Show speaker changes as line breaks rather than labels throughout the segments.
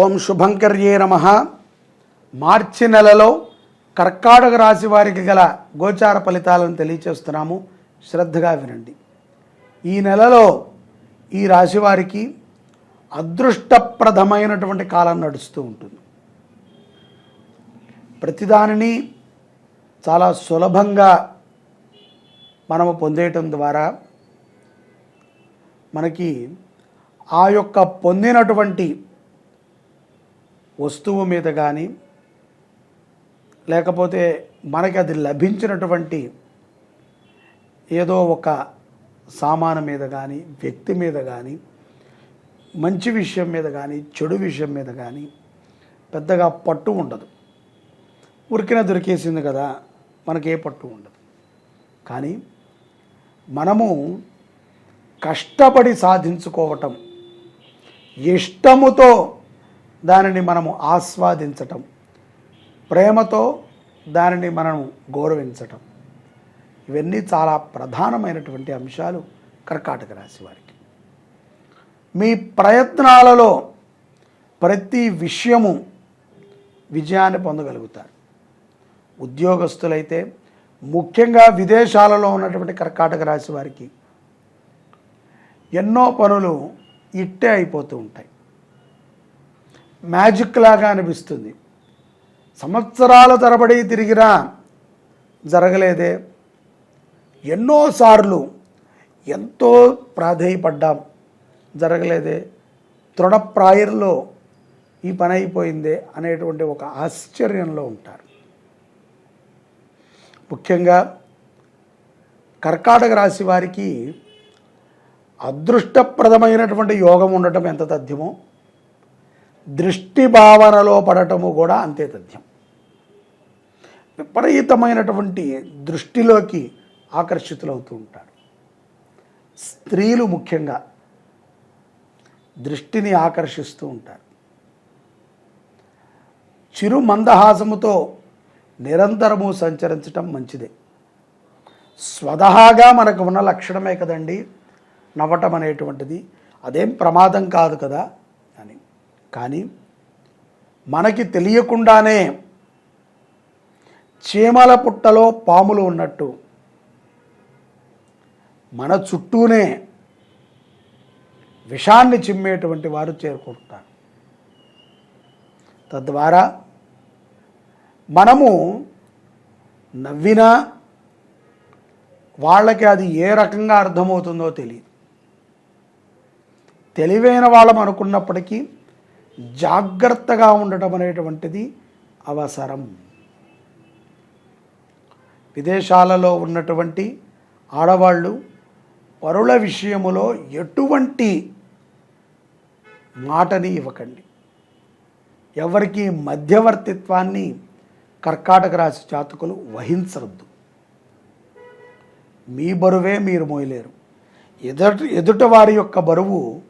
ఓం శుభంకర్యే నమ. మార్చి నెలలో కర్కాటక రాశి వారికి గల గోచార ఫలితాలను తెలియచేస్తున్నాము. శ్రద్ధగా వినండి. ఈ నెలలో ఈ రాశి వారికి అదృష్టప్రదమైనటువంటి కాలం నడుస్తూ ఉంటుంది. ప్రతిదానిని చాలా సులభంగా మనము పొందేయటం ద్వారా మనకి ఆ యొక్క పొందినటువంటి వస్తువు మీద కానీ లేకపోతే మనకి అది లభించినటువంటి ఏదో ఒక సామాను మీద కానీ వ్యక్తి మీద కానీ మంచి విషయం మీద కానీ చెడు విషయం మీద కానీ పెద్దగా పట్టు ఉండదు. ఉరికిన దొరికేసింది కదా మనకే పట్టు ఉండదు. కానీ మనము కష్టపడి సాధించుకోవటం ఇష్టముతో దానిని మనము ఆస్వాదించటం. ప్రేమతో దానిని మనము గౌరవించటం. ఇవన్నీ చాలా ప్రధానమైనటువంటి అంశాలు కర్కాటక రాశి వారికి. మీ ప్రయత్నాలలో ప్రతి విషయము విజయాన్ని పొందగలుగుతారు. ఉద్యోగస్తులైతే ముఖ్యంగా విదేశాలలో ఉన్నటువంటి కర్కాటక రాశి వారికి ఎన్నో పనులు ఇట్టే అయిపోతూ ఉంటాయి. మ్యాజిక్ లాగా అనిపిస్తుంది. సంవత్సరాల తరబడి తిరిగినా జరగలేదే. ఎన్నోసార్లు ఎంతో ప్రాధేయపడ్డాం. జరగలేదే. తృణప్రాయంలో ఈ పని అయిపోయిందే అనేటువంటి ఒక ఆశ్చర్యంలో ఉంటారు. ముఖ్యంగా కర్కాటక రాశి వారికి అదృష్టప్రదమైనటువంటి యోగం ఉండటం ఎంత తథ్యమో దృష్టి భావనలో పడటము కూడా అంతే తథ్యం. విపరీతమైనటువంటి దృష్టిలోకి ఆకర్షితులవుతూ ఉంటారు. స్త్రీలు ముఖ్యంగా దృష్టిని ఆకర్షిస్తూ ఉంటారు. చిరు మందహాసముతో నిరంతరము సంచరించటం మంచిదే. స్వతహాగా మనకు ఉన్న లక్షణమే కదండి నవ్వటం అనేటువంటిది. అదేం ప్రమాదం కాదు కదా. కానీ మనకి తెలియకుండానే చీమల పుట్టలో పాములు ఉన్నట్టు మన చుట్టూనే విషాన్ని చిమ్మేటువంటి వారు చేరుకుంటారు. తద్వారా మనము నవ్వినా వాళ్ళకి అది ఏ రకంగా అర్థమవుతుందో తెలియదు. తెలివైన వాళ్ళం అనుకున్నప్పటికీ జాగ్రత్తగా ఉండటం అనేటువంటిది అవసరం. విదేశాలలో ఉన్నటువంటి ఆడవాళ్ళు పరుల విషయములో ఎటువంటి మాటని ఇవ్వకండి. ఎవరికి మధ్యవర్తిత్వాన్ని కర్కాటక రాశి జాతకులు వహించరద్దు. మీ బరువే మీరు మోయలేరు. ఎదుట ఎదుట వారి యొక్క బరువు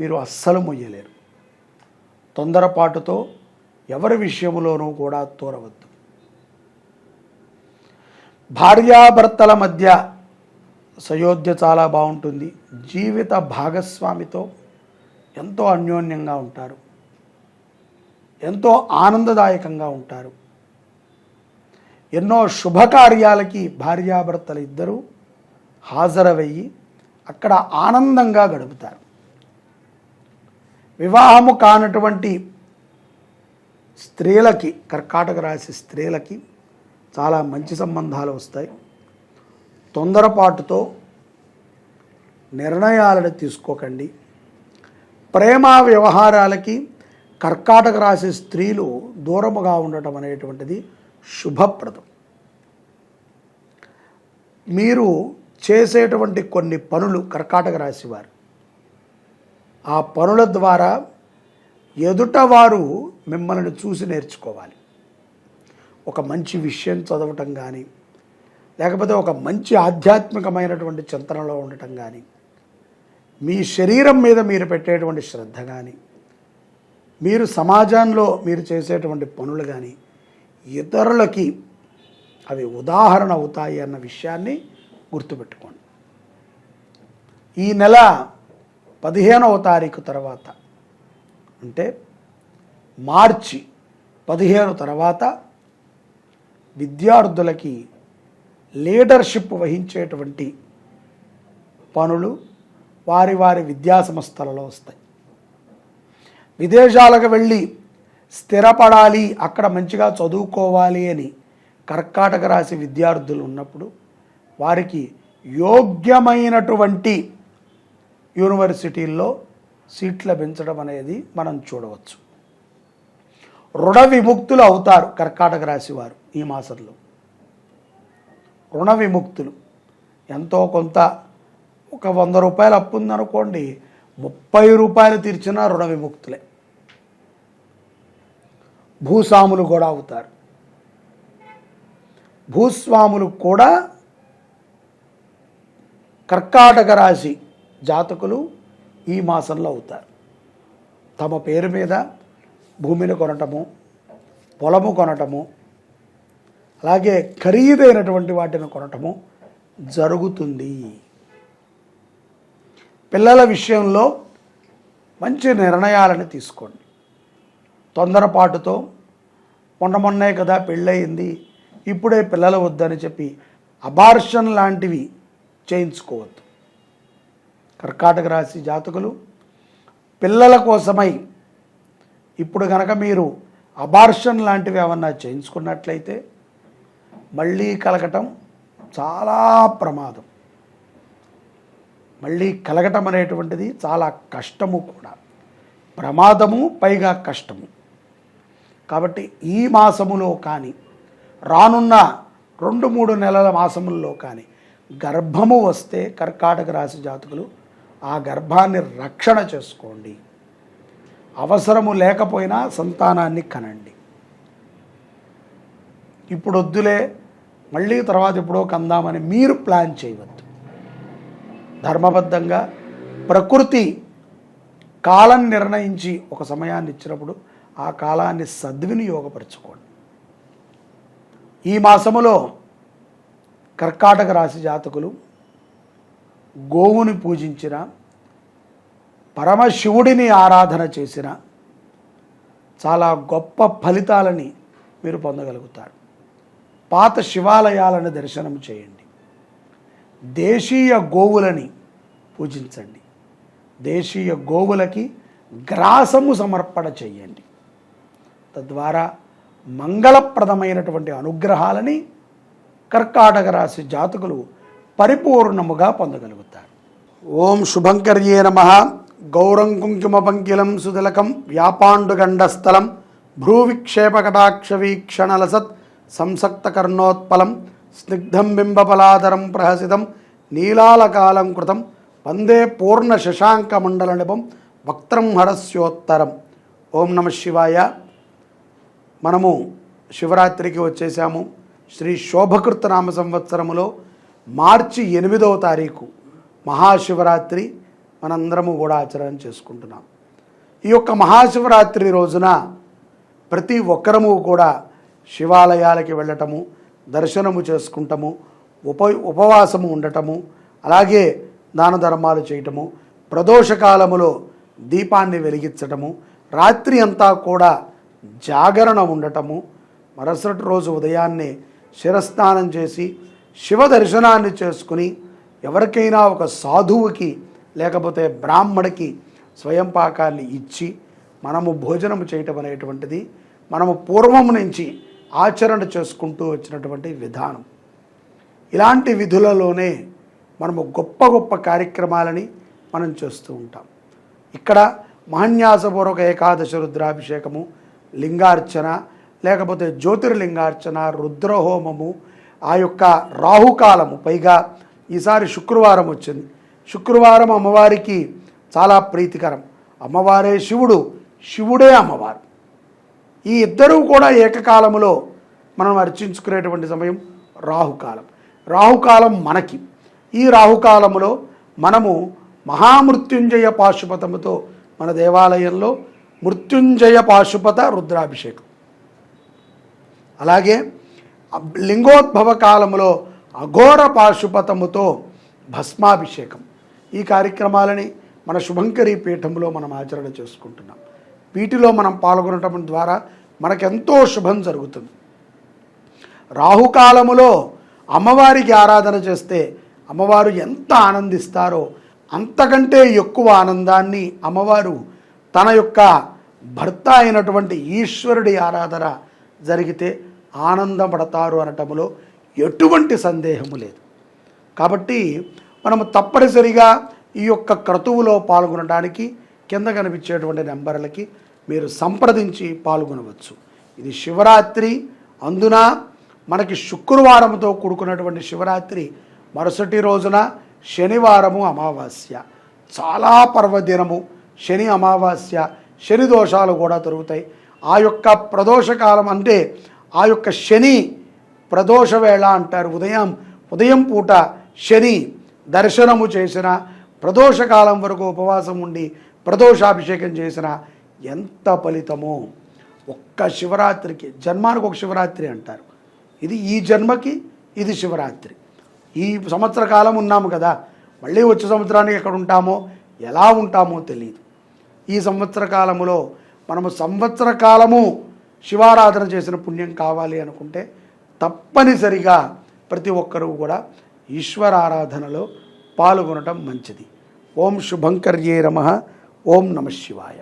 మీరు అస్సలు మొయ్యలేరు తొందరపాటుతో ఎవరి విషయంలోనూ కూడా తోరవద్దు. భార్యాభర్తల మధ్య సయోధ్య చాలా బాగుంటుంది. జీవిత భాగస్వామితో ఎంతో అన్యోన్యంగా ఉంటారు. ఎంతో ఆనందదాయకంగా ఉంటారు. ఎన్నో శుభకార్యాలకి భార్యాభర్తలు ఇద్దరూ హాజరవయ్యి అక్కడ ఆనందంగా గడుపుతారు. వివాహము కానటువంటి స్త్రీలకి కర్కాటక రాశి స్త్రీలకి చాలా మంచి సంబంధాలు వస్తాయి. తొందరపాటుతో నిర్ణయాలను తీసుకోకండి. ప్రేమ వ్యవహారాలకి కర్కాటక రాశి స్త్రీలు దూరముగా ఉండటం అనేటువంటిది శుభప్రదం. మీరు చేసేటువంటి కొన్ని పనులు కర్కాటక రాశి వారు ఆ పనుల ద్వారా ఎదుటవారు మిమ్మల్ని చూసి నేర్చుకోవాలి. ఒక మంచి విషయం చదవటం కానీ లేకపోతే ఒక మంచి ఆధ్యాత్మికమైనటువంటి చింతనలో ఉండటం కానీ మీ శరీరం మీద మీరు పెట్టేటువంటి శ్రద్ధ కానీ మీరు సమాజంలో మీరు చేసేటువంటి పనులు కానీ ఇతరులకి అవి ఉదాహరణ అవుతాయి అన్న విషయాన్ని గుర్తుపెట్టుకోండి. ఈ నెల పదిహేనవ తారీఖు తర్వాత. అంటే మార్చి పదిహేను తర్వాత విద్యార్థులకి లీడర్షిప్ వహించేటువంటి పనులు వారి వారి విద్యా సంస్థలలో వస్తాయి. విదేశాలకు వెళ్ళి స్థిరపడాలి అక్కడ మంచిగా చదువుకోవాలి అని కర్కాటక రాశి విద్యార్థులు ఉన్నప్పుడు వారికి యోగ్యమైనటువంటి యూనివర్సిటీల్లో సీట్లు లభించడం అనేది మనం చూడవచ్చు. రుణ విముక్తులు అవుతారు కర్కాటక రాశి వారు ఈ మాసంలో. రుణ విముక్తులు. ఎంతో కొంత ఒక వంద రూపాయలు అప్పు ఉందనుకోండి ముప్పై రూపాయలు తీర్చినా రుణ విముక్తులే. భూస్వాములు కూడా అవుతారు. భూస్వాములు కూడా కర్కాటక రాశి జాతకులు ఈ మాసంలో అవుతారు. తమ పేరు మీద భూమిని కొనటము పొలము కొనటము అలాగే ఖరీదైనటువంటి వాటిని కొనటము జరుగుతుంది. పిల్లల విషయంలో మంచి నిర్ణయాలను తీసుకోండి. తొందరపాటుతో మొన్న మొన్నే కదా పెళ్ళయింది ఇప్పుడే పిల్లలు వద్దని చెప్పి అబార్షన్ లాంటివి చేయించుకోవద్దు. కర్కాటక రాశి జాతకులు పిల్లల కోసమై ఇప్పుడు కనుక మీరు అబార్షన్ లాంటివి ఏమన్నా చేయించుకున్నట్లయితే మళ్ళీ కలగటం చాలా ప్రమాదం. మళ్ళీ కలగటం అనేటువంటిది చాలా కష్టము కూడా. ప్రమాదము పైగా కష్టము. కాబట్టి ఈ మాసములో కానీ రానున్న రెండు మూడు నెలల మాసముల్లో కానీ గర్భము వస్తే కర్కాటక రాశి జాతకులు ఆ గర్భాన్ని రక్షణ చేసుకోండి. అవసరము లేకపోయినా సంతానాన్ని కనండి. ఇప్పుడు వద్దులే మళ్ళీ తర్వాత ఎప్పుడో కందామని మీరు ప్లాన్ చేయవద్దు. ధర్మబద్ధంగా ప్రకృతి కాలం నిర్ణయించి ఒక సమయాన్ని ఇచ్చినప్పుడు ఆ కాలాన్ని సద్వినియోగపరచుకోండి. ఈ మాసములో కర్కాటక రాశి జాతకులు గోవుని పూజించిన పరమశివుడిని ఆరాధన చేసిన చాలా గొప్ప ఫలితాలని మీరు పొందగలుగుతారు. పాత శివాలయాలను దర్శనం చేయండి. దేశీయ గోవులని పూజించండి. దేశీయ గోవులకి గ్రాసము సమర్పణ చేయండి. తద్వారా మంగళప్రదమైనటువంటి అనుగ్రహాలని కర్కాటక రాశి జాతకులు పరిపూర్ణముగా పొందగలుగుతారు. ఓం శుభంకర్యే నమ. గౌరం కుంకుమ పంకిలం సుతిలకం వ్యాపాండుగండస్థలం భ్రూవిక్షేపకటాక్ష వీక్షణలసత్ సంసక్త కర్ణోత్పలం స్నిగ్ధం బింబపలాదరం ప్రహసితం నీలాలకాలం కృతం వందే పూర్ణ శశాంక మండల నిపం వక్త్రం హరస్యోత్తరం. ఓం నమ శివాయ. మనము శివరాత్రికి వచ్చేసాము. శ్రీ శోభకృత నామ సంవత్సరములో మార్చి ఎనిమిదవ తారీఖు మహాశివరాత్రి మనందరము కూడా ఆచరణ చేసుకుంటున్నాం. ఈ యొక్క మహాశివరాత్రి రోజున ప్రతి ఒక్కరము కూడా శివాలయాలకి వెళ్ళటము దర్శనము చేసుకుంటాము ఉప ఉపవాసము ఉండటము అలాగే దాన ధర్మాలు చేయటము ప్రదోషకాలములో దీపాన్ని వెలిగించటము రాత్రి అంతా కూడా జాగరణ ఉండటము మరుసటి రోజు ఉదయాన్నే శిరస్నానం చేసి శివ దర్శనాన్ని చేసుకుని ఎవరికైనా ఒక సాధువుకి లేకపోతే బ్రాహ్మడికి స్వయం పాకాన్ని ఇచ్చి మనము భోజనము చేయటం అనేటువంటిది మనము పూర్వం నుంచి ఆచరణ చేసుకుంటూ వచ్చినటువంటి విధానం. ఇలాంటి విధులలోనే మనము గొప్ప గొప్ప కార్యక్రమాలని మనం చేస్తూ ఉంటాం. ఇక్కడ మహన్యాసపూర్వక ఏకాదశ రుద్రాభిషేకము లింగార్చన లేకపోతే జ్యోతిర్లింగార్చన రుద్రహోమము ఆ యొక్క రాహుకాలము పైగా ఈసారి శుక్రవారం వచ్చింది. శుక్రవారం అమ్మవారికి చాలా ప్రీతికరం. అమ్మవారే శివుడు శివుడే అమ్మవారు. ఈ ఇద్దరూ కూడా ఏకకాలంలో మనం అర్చించుకునేటువంటి సమయం రాహుకాలం. రాహుకాలం మనకి. ఈ రాహుకాలంలో మనము మహామృత్యుంజయ పాశుపతముతో మన దేవాలయంలో మృత్యుంజయ పాశుపత రుద్రాభిషేకం. అలాగే లింగోద్భవ కాలములో అఘోర పాశుపతముతో భస్మాభిషేకం. ఈ కార్యక్రమాలని మన శుభంకరి పీఠంలో మనం ఆచరణ చేసుకుంటున్నాం. వీటిలో మనం పాల్గొనటం ద్వారా మనకెంతో శుభం జరుగుతుంది. రాహుకాలములో అమ్మవారికి ఆరాధన చేస్తే అమ్మవారు ఎంత ఆనందిస్తారో అంతకంటే ఎక్కువ ఆనందాన్ని అమ్మవారు తన యొక్క భర్త అయినటువంటి ఈశ్వరుడి ఆరాధన జరిగితే ఆనందపడతారు అనటములో ఎటువంటి సందేహము లేదు. కాబట్టి మనము తప్పనిసరిగా ఈ యొక్క క్రతువులో పాల్గొనడానికి కింద కనిపించేటువంటి నెంబర్లకి మీరు సంప్రదించి పాల్గొనవచ్చు. ఇది శివరాత్రి అందున మనకి శుక్రవారంతో కూడుకున్నటువంటి శివరాత్రి మరుసటి రోజున శనివారము అమావాస్య. చాలా పర్వదినము శని అమావాస్య శని దోషాలు కూడా దొరుకుతాయి ఆ యొక్క ప్రదోషకాలం అంటే ఆ యొక్క శని ప్రదోష వేళ అంటారు. ఉదయం ఉదయం పూట శని దర్శనము చేసిన ప్రదోషకాలం వరకు ఉపవాసం ఉండి ప్రదోషాభిషేకం చేసిన ఎంత ఫలితమో. ఒక్క శివరాత్రికి జన్మానికి ఒక శివరాత్రి అంటారు. ఇది ఈ జన్మకి ఇది శివరాత్రి. ఈ సంవత్సర కాలం ఉన్నాము కదా మళ్ళీ వచ్చే సంవత్సరానికి ఎక్కడ ఉంటామో ఎలా ఉంటామో తెలియదు ఈ సంవత్సర కాలములో మనము సంవత్సర కాలము శివారాధన చేసిన పుణ్యం కావాలి అనుకుంటే తప్పనిసరిగా ప్రతి ఒక్కరూ కూడా ఈశ్వరారాధనలో పాల్గొనటం మంచిది. ఓం శుభంకర్యే రమ ఓం నమ శివాయ.